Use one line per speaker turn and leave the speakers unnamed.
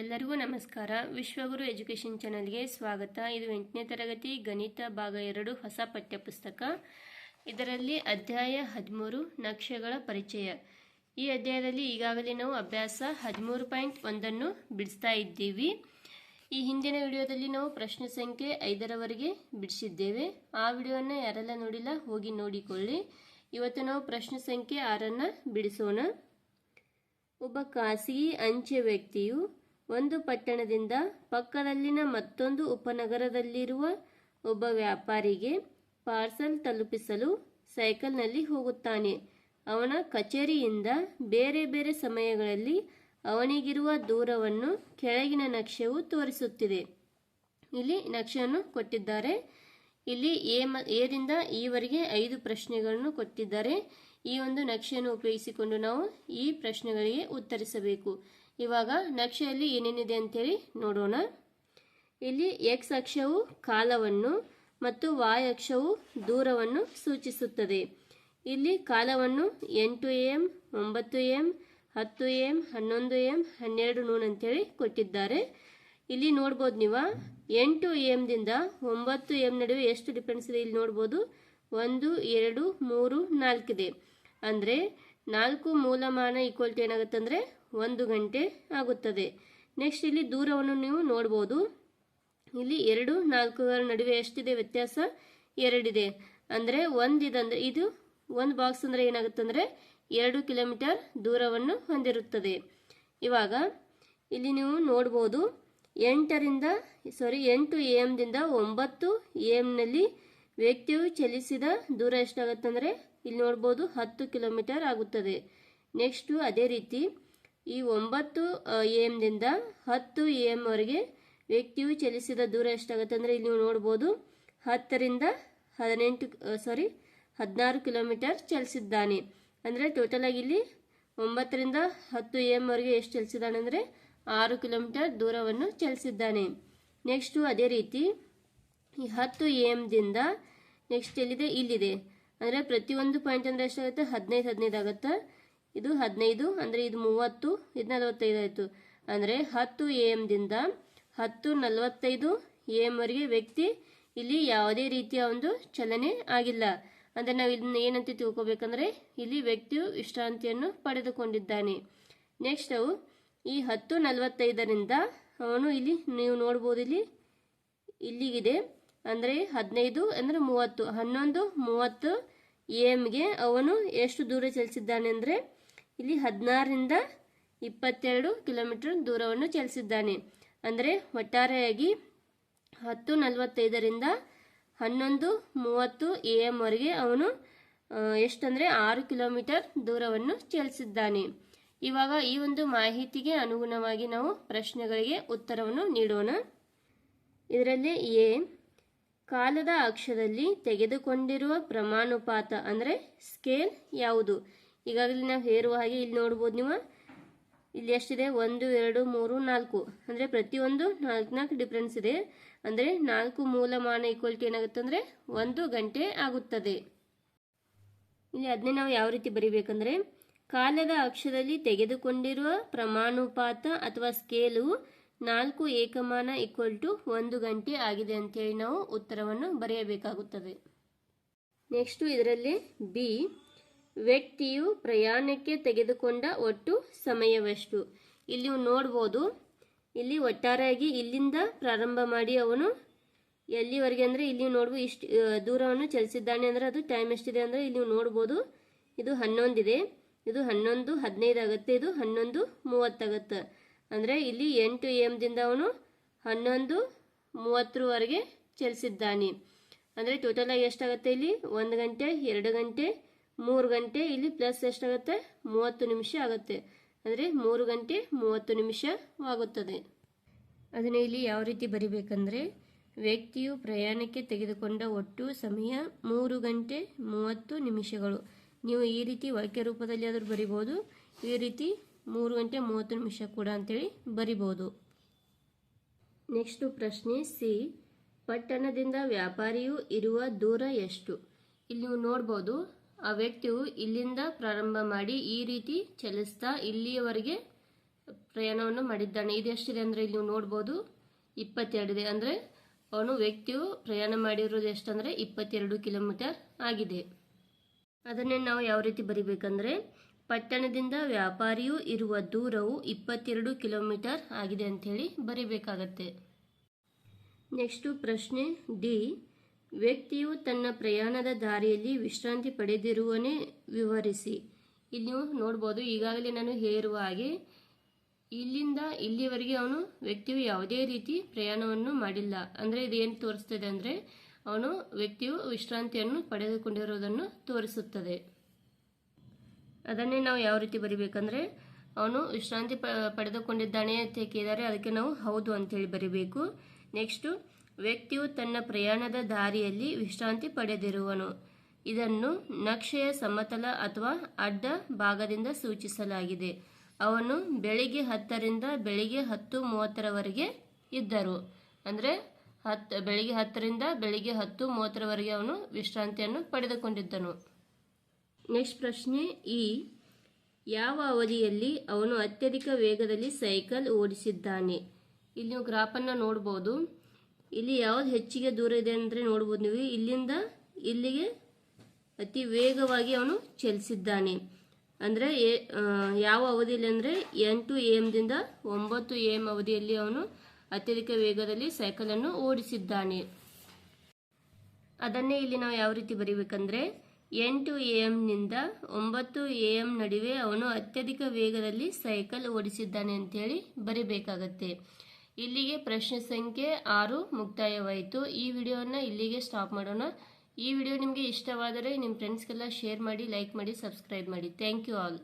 ಎಲ್ಲರಿಗೂ ನಮಸ್ಕಾರ. ವಿಶ್ವಗುರು ಎಜುಕೇಷನ್ ಚಾನಲ್ಗೆ ಸ್ವಾಗತ. ಇದು ಎಂಟನೇ ತರಗತಿ ಗಣಿತ ಭಾಗ ಎರಡು ಹೊಸ ಪಠ್ಯಪುಸ್ತಕ. ಇದರಲ್ಲಿ ಅಧ್ಯಾಯ ಹದಿಮೂರು ನಕ್ಷೆಗಳ ಪರಿಚಯ. ಈ ಅಧ್ಯಾಯದಲ್ಲಿ ಈಗಾಗಲೇ ನಾವು ಅಭ್ಯಾಸ ಹದಿಮೂರು ಪಾಯಿಂಟ್ ಒಂದನ್ನು ಬಿಡಿಸ್ತಾ ಇದ್ದೀವಿ. ಈ ಹಿಂದಿನ ವಿಡಿಯೋದಲ್ಲಿ ನಾವು ಪ್ರಶ್ನೆ ಸಂಖ್ಯೆ ಐದರವರೆಗೆ ಬಿಡಿಸಿದ್ದೇವೆ. ಆ ವಿಡಿಯೋನ ಯಾರೆಲ್ಲ ನೋಡಿಲ್ಲ, ಹೋಗಿ ನೋಡಿಕೊಳ್ಳಿ. ಇವತ್ತು ನಾವು ಪ್ರಶ್ನೆ ಸಂಖ್ಯೆ ಆರನ್ನು ಬಿಡಿಸೋಣ. ಒಬ್ಬ ಖಾಸಗಿ ಅಂಚೆ ವ್ಯಕ್ತಿಯು ಒಂದು ಪಟ್ಟಣದಿಂದ ಪಕ್ಕದಲ್ಲಿನ ಮತ್ತೊಂದು ಉಪನಗರದಲ್ಲಿರುವ ಒಬ್ಬ ವ್ಯಾಪಾರಿಗೆ ಪಾರ್ಸಲ್ ತಲುಪಿಸಲು ಸೈಕಲ್ನಲ್ಲಿ ಹೋಗುತ್ತಾನೆ. ಅವನ ಕಚೇರಿಯಿಂದ ಬೇರೆ ಬೇರೆ ಸಮಯಗಳಲ್ಲಿ ಅವನಿಗಿರುವ ದೂರವನ್ನು ಕೆಳಗಿನ ನಕ್ಷೆಯು ತೋರಿಸುತ್ತಿದೆ. ಇಲ್ಲಿ ನಕ್ಷೆಯನ್ನು ಕೊಟ್ಟಿದ್ದಾರೆ. ಇಲ್ಲಿ ಎ ಮ ಎದಿಂದ ಈವರೆಗೆ ಐದು ಪ್ರಶ್ನೆಗಳನ್ನು ಕೊಟ್ಟಿದ್ದಾರೆ. ಈ ಒಂದು ನಕ್ಷೆಯನ್ನು ಉಪಯೋಗಿಸಿಕೊಂಡು ನಾವು ಈ ಪ್ರಶ್ನೆಗಳಿಗೆ ಉತ್ತರಿಸಬೇಕು. ಇವಾಗ ನಕ್ಷೆಯಲ್ಲಿ ಏನೇನಿದೆ ಅಂತೇಳಿ ನೋಡೋಣ. ಇಲ್ಲಿ ಎಕ್ಸ್ ಅಕ್ಷವು ಕಾಲವನ್ನು ಮತ್ತು ವಾಯ್ ಅಕ್ಷವು ದೂರವನ್ನು ಸೂಚಿಸುತ್ತದೆ. ಇಲ್ಲಿ ಕಾಲವನ್ನು ಎಂಟು ಎಂ ಒಂಬತ್ತು ಎಂ ಹತ್ತು ಎಂ ಹನ್ನೊಂದು ಎಂ ಹನ್ನೆರಡು ನೂನ್ ಅಂತೇಳಿ ಕೊಟ್ಟಿದ್ದಾರೆ. ಇಲ್ಲಿ ನೋಡ್ಬೋದು ನೀವು, ಎಂಟು ಎಮ್ದಿಂದ ಒಂಬತ್ತು ಎಂ ನಡುವೆ ಎಷ್ಟು ಡಿಫ್ರೆನ್ಸ್ ಇದೆ ಇಲ್ಲಿ ನೋಡ್ಬೋದು? ಒಂದು, ಎರಡು, ಮೂರು ನಾಲ್ಕಿದೆ ಅಂದರೆ ನಾಲ್ಕು ಮೂಲಮಾನ ಈಕ್ವಲ್ ಏನಾಗುತ್ತೆ ಅಂದರೆ ಒಂದು ಗಂಟೆ ಆಗುತ್ತದೆ. ನೆಕ್ಸ್ಟ್ ಇಲ್ಲಿ ದೂರವನ್ನು ನೀವು ನೋಡ್ಬೋದು. ಇಲ್ಲಿ ಎರಡು ನಾಲ್ಕುಗಳ ನಡುವೆ ಎಷ್ಟಿದೆ ವ್ಯತ್ಯಾಸ? ಎರಡಿದೆ. ಅಂದರೆ ಒಂದಿದಂದ್ರೆ ಇದು ಒಂದು ಬಾಕ್ಸ್ ಅಂದರೆ ಏನಾಗುತ್ತೆ ಅಂದರೆ ಎರಡು ಕಿಲೋಮೀಟರ್ ದೂರವನ್ನು ಹೊಂದಿರುತ್ತದೆ. ಇವಾಗ ಇಲ್ಲಿ ನೀವು ನೋಡ್ಬೋದು ಎಂಟರಿಂದ ಸಾರಿ ಎಂಟು ಎ ಎಮ್ದಿಂದ ಒಂಬತ್ತು ಎ ಎಮ್ನಲ್ಲಿ ವ್ಯಕ್ತಿಯು ಚಲಿಸಿದ ದೂರ ಎಷ್ಟಾಗುತ್ತೆ ಅಂದರೆ ಇಲ್ಲಿ ನೋಡ್ಬೋದು ಹತ್ತು ಕಿಲೋಮೀಟರ್ ಆಗುತ್ತದೆ. ನೆಕ್ಸ್ಟು ಅದೇ ರೀತಿ ಈ ಒಂಬತ್ತು ಎ ಎಮ್ದಿಂದ ಹತ್ತು ಎ ಎಮ್ವರೆಗೆ ವ್ಯಕ್ತಿಯು ಚಲಿಸಿದ ದೂರ ಎಷ್ಟಾಗುತ್ತೆ ಅಂದರೆ ಇಲ್ಲಿ ನೀವು ನೋಡ್ಬೋದು ಹತ್ತರಿಂದ ಹದಿನೆಂಟು ಸಾರಿ ಹದಿನಾರು ಕಿಲೋಮೀಟರ್ ಚಲಿಸಿದ್ದಾನೆ. ಅಂದರೆ ಟೋಟಲ್ ಆಗಿ ಇಲ್ಲಿ ಒಂಬತ್ತರಿಂದ ಹತ್ತು ಎ ಎಮ್ವರೆಗೆ ಎಷ್ಟು ಚಲಿಸಿದ್ದಾನೆ ಅಂದರೆ ಆರು ಕಿಲೋಮೀಟರ್ ದೂರವನ್ನು ಚಲಿಸಿದ್ದಾನೆ. ನೆಕ್ಸ್ಟು ಅದೇ ರೀತಿ ಈ ಹತ್ತು ಎ ಎಮ್ದಿಂದ ನೆಕ್ಸ್ಟ್ ಎಲ್ಲಿದೆ? ಇಲ್ಲಿದೆ. ಅಂದರೆ ಪ್ರತಿಯೊಂದು ಪಾಯಿಂಟ್ ಅಂದರೆ ಎಷ್ಟಾಗುತ್ತೆ? ಹದಿನೈದು ಹದಿನೈದು ಆಗುತ್ತೆ? ಇದು ಹದಿನೈದು, ಅಂದರೆ ಇದು ಮೂವತ್ತು, ಇದು ನಲವತ್ತೈದು ಆಯಿತು. ಅಂದರೆ ಹತ್ತು ಎ ಎಮ್ದಿಂದ ಹತ್ತು ನಲವತ್ತೈದು ಎ ಎಮ್ವರೆಗೆ ವ್ಯಕ್ತಿ ಇಲ್ಲಿ ಯಾವುದೇ ರೀತಿಯ ಒಂದು ಚಲನೆ ಆಗಿಲ್ಲ. ಅಂದರೆ ನಾವು ಇದನ್ನ ಏನಂತ ತಿಳ್ಕೊಬೇಕಂದ್ರೆ ಇಲ್ಲಿ ವ್ಯಕ್ತಿಯು ವಿಶ್ರಾಂತಿಯನ್ನು ಪಡೆದುಕೊಂಡಿದ್ದಾನೆ. ನೆಕ್ಸ್ಟ್ ಅವು, ಈ ಹತ್ತು ನಲವತ್ತೈದರಿಂದ ಅವನು ಇಲ್ಲಿ ನೀವು ನೋಡ್ಬೋದು ಇಲ್ಲಿ, ಇಲ್ಲಿಗಿದೆ. ಅಂದರೆ ಹದಿನೈದು, ಅಂದರೆ ಮೂವತ್ತು, ಹನ್ನೊಂದು, ಮೂವತ್ತು ಎ ಎಮ್ಗೆ ಅವನು ಎಷ್ಟು ದೂರ ಚಲಿಸಿದ್ದಾನೆ ಅಂದರೆ ಇಲ್ಲಿ ಹದಿನಾರರಿಂದ ಇಪ್ಪತ್ತೆರಡು ಕಿಲೋಮೀಟರ್ ದೂರವನ್ನು ಚಲಿಸಿದ್ದಾನೆ. ಅಂದರೆ ಒಟ್ಟಾರೆಯಾಗಿ ಹತ್ತು ನಲವತ್ತೈದರಿಂದ ಹನ್ನೊಂದು ಮೂವತ್ತು ಎ ಎಮ್ವರೆಗೆ ಅವನು ಎಷ್ಟಂದರೆ ಆರು ಕಿಲೋಮೀಟರ್ ದೂರವನ್ನು ಚಲಿಸಿದ್ದಾನೆ. ಇವಾಗ ಈ ಒಂದು ಮಾಹಿತಿಗೆ ಅನುಗುಣವಾಗಿ ನಾವು ಪ್ರಶ್ನೆಗಳಿಗೆ ಉತ್ತರವನ್ನು ನೀಡೋಣ. ಇದರಲ್ಲಿ ಎ, ಕಾಲದ ಅಕ್ಷದಲ್ಲಿ ತೆಗೆದುಕೊಂಡಿರುವ ಪ್ರಮಾಣುಪಾತ, ಅಂದರೆ ಸ್ಕೇಲ್ ಯಾವುದು? ಈಗಾಗಲೇ ನಾವು ಹೇರುವ ಹಾಗೆ ಇಲ್ಲಿ ನೋಡ್ಬೋದು ನೀವು. ಇಲ್ಲಿ ಎಷ್ಟಿದೆ? ಒಂದು, ಎರಡು, ಮೂರು, ನಾಲ್ಕು. ಅಂದರೆ ಪ್ರತಿಯೊಂದು ನಾಲ್ಕು ನಾಲ್ಕು ಡಿಫ್ರೆನ್ಸ್ ಇದೆ. ಅಂದರೆ ನಾಲ್ಕು ಮೂಲಮಾನ ಈಕ್ವಲ್ಟಿ ಏನಾಗುತ್ತೆ ಅಂದರೆ ಒಂದು ಗಂಟೆ ಆಗುತ್ತದೆ. ಇಲ್ಲಿ ಅದನ್ನೇ ನಾವು ಯಾವ ರೀತಿ ಬರೀಬೇಕಂದ್ರೆ ಕಾಲದ ಅಕ್ಷದಲ್ಲಿ ತೆಗೆದುಕೊಂಡಿರುವ ಪ್ರಮಾಣುಪಾತ ಅಥವಾ ಸ್ಕೇಲು ನಾಲ್ಕು ಏಕಮಾನ ಈಕ್ವಲ್ ಟು ಒಂದು ಗಂಟೆ ಆಗಿದೆ ಅಂತೇಳಿ ನಾವು ಉತ್ತರವನ್ನು ಬರೆಯಬೇಕಾಗುತ್ತದೆ. ನೆಕ್ಸ್ಟು ಇದರಲ್ಲಿ ಬಿ ವ್ಯಕ್ತಿಯು ಪ್ರಯಾಣಕ್ಕೆ ತೆಗೆದುಕೊಂಡ ಒಟ್ಟು ಸಮಯವಷ್ಟು. ಇಲ್ಲಿ ನೋಡ್ಬೋದು, ಇಲ್ಲಿ ಒಟ್ಟಾರೆಯಾಗಿ ಇಲ್ಲಿಂದ ಪ್ರಾರಂಭ ಮಾಡಿ ಅವನು ಎಲ್ಲಿವರೆಗೆ ಅಂದರೆ ಇಲ್ಲಿ ನೋಡ್ಬೋದು, ಇಷ್ಟು ದೂರವನ್ನು ಚಲಿಸಿದ್ದಾನೆ ಅಂದರೆ ಅದು ಟೈಮ್ ಎಷ್ಟಿದೆ ಅಂದರೆ ಇಲ್ಲಿ ನೋಡ್ಬೋದು, ಇದು ಹನ್ನೊಂದಿದೆ. ಇದು ಹನ್ನೊಂದು ಹದಿನೈದು ಆಗುತ್ತೆ, ಇದು ಹನ್ನೊಂದು ಮೂವತ್ತಾಗತ್ತೆ ಅಂದರೆ ಇಲ್ಲಿ ಎಂಟು ಎಮ್ದಿಂದ ಅವನು ಹನ್ನೊಂದು ಮೂವತ್ತರವರೆಗೆ ಚಲಿಸಿದ್ದಾನೆ. ಅಂದರೆ ಟೋಟಲಾಗಿ ಎಷ್ಟಾಗುತ್ತೆ ಇಲ್ಲಿ? ಒಂದು ಗಂಟೆ, ಎರಡು ಗಂಟೆ ಮೂರು ಗಂಟೆ ಇಲ್ಲಿ ಪ್ಲಸ್ ಎಷ್ಟಾಗುತ್ತೆ ಮೂವತ್ತು ನಿಮಿಷ ಆಗುತ್ತೆ. ಅಂದರೆ ಮೂರು ಗಂಟೆ ಮೂವತ್ತು ನಿಮಿಷವಾಗುತ್ತದೆ ಅದನ್ನು ಇಲ್ಲಿ ಯಾವ ರೀತಿ ಬರಿಬೇಕಂದ್ರೆ, ವ್ಯಕ್ತಿಯು ಪ್ರಯಾಣಕ್ಕೆ ತೆಗೆದುಕೊಂಡ ಒಟ್ಟು ಸಮಯ ಮೂರು ಗಂಟೆ ಮೂವತ್ತು ನಿಮಿಷಗಳು. ನೀವು ಈ ರೀತಿ ವಾಕ್ಯ ರೂಪದಲ್ಲಿ ಆದರೂ ಬರಿಬೋದು. ಈ ರೀತಿ ಮೂರು ಗಂಟೆ ಮೂವತ್ತು ನಿಮಿಷ ಕೂಡ ಅಂತೇಳಿ ಬರಿಬೋದು. ನೆಕ್ಸ್ಟು ಪ್ರಶ್ನೆ ಸಿ. ಪಟ್ಟಣದಿಂದ ವ್ಯಾಪಾರಿಯು ಇರುವ ದೂರ ಎಷ್ಟು? ಇಲ್ಲಿ ನೀವು ನೋಡ್ಬೋದು. ಆ ವ್ಯಕ್ತಿಯು ಇಲ್ಲಿಂದ ಪ್ರಾರಂಭ ಮಾಡಿ ಈ ರೀತಿ ಚಲಿಸ್ತಾ ಇಲ್ಲಿಯವರೆಗೆ ಪ್ರಯಾಣವನ್ನು ಮಾಡಿದ್ದಾನೆ. ಇದು ಎಷ್ಟಿದೆ ಅಂದರೆ ಇಲ್ಲಿ ನೀವು ನೋಡ್ಬೋದು, ಇಪ್ಪತ್ತೆರಡಿದೆ. ಅಂದರೆ ಅವನು ವ್ಯಕ್ತಿಯು ಪ್ರಯಾಣ ಮಾಡಿರೋದು ಎಷ್ಟಂದರೆ ಇಪ್ಪತ್ತೆರಡು ಕಿಲೋಮೀಟರ್ ಆಗಿದೆ. ಅದನ್ನೇ ನಾವು ಯಾವ ರೀತಿ ಬರಿಬೇಕಂದ್ರೆ, ಪಟ್ಟಣದಿಂದ ವ್ಯಾಪಾರಿಯು ಇರುವ ದೂರವು ಇಪ್ಪತ್ತೆರಡು ಕಿಲೋಮೀಟರ್ ಆಗಿದೆ ಅಂಥೇಳಿ ಬರಿಬೇಕಾಗತ್ತೆ. ನೆಕ್ಸ್ಟು ಪ್ರಶ್ನೆ ಡಿ ವ್ಯಕ್ತಿಯು ತನ್ನ ಪ್ರಯಾಣದ ದಾರಿಯಲ್ಲಿ ವಿಶ್ರಾಂತಿ ಪಡೆದಿರುವನೇ ವಿವರಿಸಿ. ಇಲ್ಲಿ ನೀವು ನೋಡ್ಬೋದು, ಈಗಾಗಲೇ ನಾನು ಹೇರುವ ಹಾಗೆ ಇಲ್ಲಿಂದ ಇಲ್ಲಿವರೆಗೆ ಅವನು ವ್ಯಕ್ತಿಯು ಯಾವುದೇ ರೀತಿ ಪ್ರಯಾಣವನ್ನು ಮಾಡಿಲ್ಲ. ಅಂದರೆ ಇದೇನು ತೋರಿಸ್ತದೆ ಅಂದರೆ, ಅವನು ವ್ಯಕ್ತಿಯು ವಿಶ್ರಾಂತಿಯನ್ನು ಪಡೆದುಕೊಂಡಿರುವುದನ್ನು ತೋರಿಸುತ್ತದೆ. ಅದನ್ನೇ ನಾವು ಯಾವ ರೀತಿ ಬರಿಬೇಕಂದ್ರೆ, ಅವನು ವಿಶ್ರಾಂತಿ ಪಡೆದುಕೊಂಡಿದ್ದಾನೆ ಅಂತ ಕೇಳಿದರೆ ಅದಕ್ಕೆ ನಾವು ಹೌದು ಅಂತೇಳಿ ಬರಿಬೇಕು. ನೆಕ್ಸ್ಟು ವ್ಯಕ್ತಿಯು ತನ್ನ ಪ್ರಯಾಣದ ದಾರಿಯಲ್ಲಿ ವಿಶ್ರಾಂತಿ ಪಡೆದಿರುವನು. ಇದನ್ನು ನಕ್ಷೆಯ ಸಮತಲ ಅಥವಾ ಅಡ್ಡ ಭಾಗದಿಂದ ಸೂಚಿಸಲಾಗಿದೆ. ಅವನು ಬೆಳಿಗ್ಗೆ ಹತ್ತರಿಂದ ಬೆಳಿಗ್ಗೆ ಹತ್ತು ಮೂವತ್ತರವರೆಗೆ ಇದ್ದರು. ಅಂದರೆ ಹತ್ತು ಬೆಳಿಗ್ಗೆ ಹತ್ತರಿಂದ ಬೆಳಿಗ್ಗೆ ಹತ್ತು ಮೂವತ್ತರವರೆಗೆ ಅವನು ವಿಶ್ರಾಂತಿಯನ್ನು ಪಡೆದುಕೊಂಡಿದ್ದನು. ನೆಕ್ಸ್ಟ್ ಪ್ರಶ್ನೆ ಈ. ಯಾವ ಅವಧಿಯಲ್ಲಿ ಅವನು ಅತ್ಯಧಿಕ ವೇಗದಲ್ಲಿ ಸೈಕಲ್ ಓಡಿಸಿದ್ದಾನೆ? ಇಲ್ಲಿ ನೀವು ಗ್ರಾಫನ್ನು ನೋಡ್ಬೋದು. ಇಲ್ಲಿ ಯಾವ್ದು ಹೆಚ್ಚಿಗೆ ದೂರ ಇದೆ ಅಂದರೆ ನೋಡ್ಬೋದು ನೀವು. ಇಲ್ಲಿಂದ ಇಲ್ಲಿಗೆ ಅತಿ ವೇಗವಾಗಿ ಅವನು ಚಲಿಸಿದ್ದಾನೆ. ಅಂದರೆ ಎ- ಯಾವ ಅವಧಿಯಲ್ಲಿ ಅಂದರೆ ಎಂಟು ಎ ಎಮ್ದಿಂದ ಒಂಬತ್ತು ಎ ಎಂ ಅವಧಿಯಲ್ಲಿ ಅವನು ಅತ್ಯಧಿಕ ವೇಗದಲ್ಲಿ ಸೈಕಲನ್ನು ಓಡಿಸಿದ್ದಾನೆ. ಅದನ್ನೇ ಇಲ್ಲಿ ನಾವು ಯಾವ ರೀತಿ ಬರೀಬೇಕಂದ್ರೆ ಎಂಟು ಎ ಎಮ್ನಿಂದ ಒಂಬತ್ತು ಎ ಎಂ ನಡುವೆ ಅವನು ಅತ್ಯಧಿಕ ವೇಗದಲ್ಲಿ ಸೈಕಲ್ ಓಡಿಸಿದ್ದಾನೆ ಅಂತೇಳಿ ಬರಿಬೇಕಾಗತ್ತೆ. ಇಲ್ಲಿಗೆ ಪ್ರಶ್ನೆ ಸಂಖ್ಯೆ ಆರು ಮುಕ್ತಾಯವಾಯಿತು. ಈ ವಿಡಿಯೋನ ಇಲ್ಲಿಗೆ ಸ್ಟಾಪ್ ಮಾಡೋಣ. ಈ ವಿಡಿಯೋ ನಿಮಗೆ ಇಷ್ಟವಾದರೆ ನಿಮ್ಮ ಫ್ರೆಂಡ್ಸ್ಗೆಲ್ಲ ಶೇರ್ ಮಾಡಿ ಲೈಕ್ ಮಾಡಿ ಸಬ್ಸ್ಕ್ರೈಬ್ ಮಾಡಿ. Thank you all